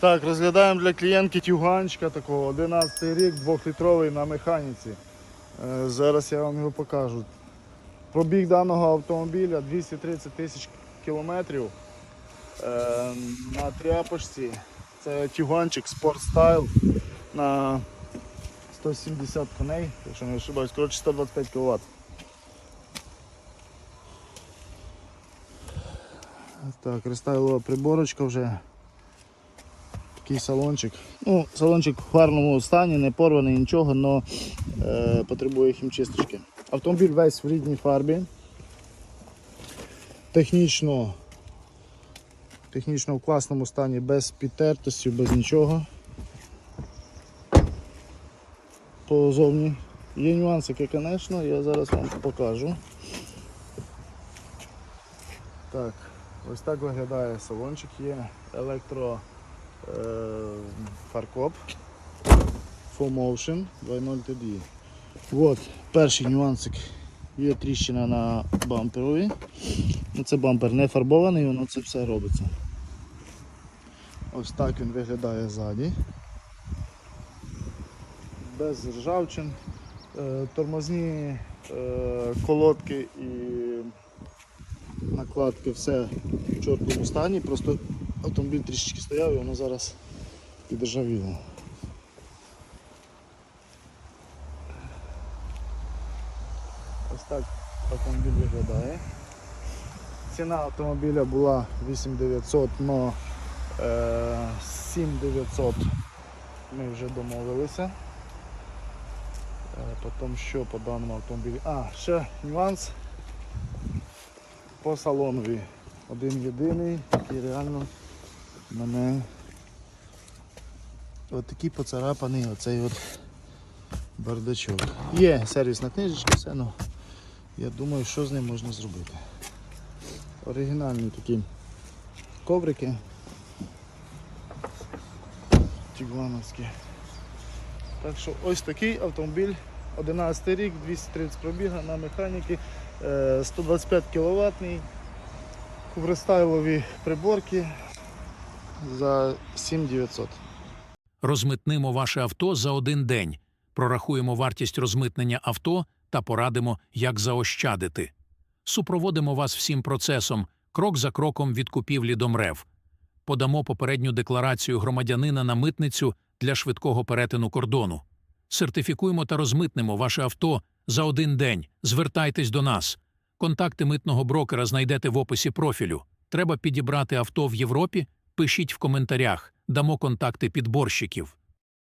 Так, розглядаємо для клієнтки тюганчика такого, 11 рік, 2-літровий на механіці. Е, Зараз я вам його покажу. Пробіг даного автомобіля 230 тисяч кілометрів е, на тряпочці. Це тюганчик Sport Style на 170 коней, якщо не ошибаюсь, коротше 125 кВт. Так, рестайлова приборочка вже. Такий салончик. Ну, салончик в гарному стані, не порваний нічого, але е, потребує хімчисточки. Автомобіль весь в рідній фарбі. Технічно, технічно в класному стані, без підтертості, без нічого. Позовні. Є нюансики, звісно, я зараз вам покажу. Так, ось так виглядає салончик, є електро фаркоп Full Motion 2.0 TDI. От перший нюансик. Є тріщина на бамперові. Ну, це бампер не фарбований, воно це все робиться. Ось так він виглядає ззаді. Без ржавчин. Е, Тормозні е, колодки і накладки все в чорному стані, просто автомобіль трішечки стояв і воно зараз підржавіло. Ось так автомобіль виглядає. Ціна автомобіля була 8900, але е, 7900 ми вже домовилися. Е, Потім що по даному автомобілі? А, ще нюанс по салонові. Один єдиний, який реально мене от такий поцарапаний оцей от бардачок. Є сервісна книжечка, все, ну я думаю, що з ним можна зробити. Оригінальні такі коврики. Тігуановські. Так що ось такий автомобіль, 11 рік, 230 пробіга на механіки, е, 125 кВт, куврестайлові приборки за 7900. Розмитнимо ваше авто за один день, прорахуємо вартість розмитнення авто та порадимо, як заощадити. Супроводимо вас всім процесом, крок за кроком від купівлі до МРЕВ. Подамо попередню декларацію громадянина на митницю для швидкого перетину кордону. Сертифікуємо та розмитнемо ваше авто за один день. Звертайтесь до нас. Контакти митного брокера знайдете в описі профілю. Треба підібрати авто в Європі? Пишіть в коментарях, дамо контакти підборщиків.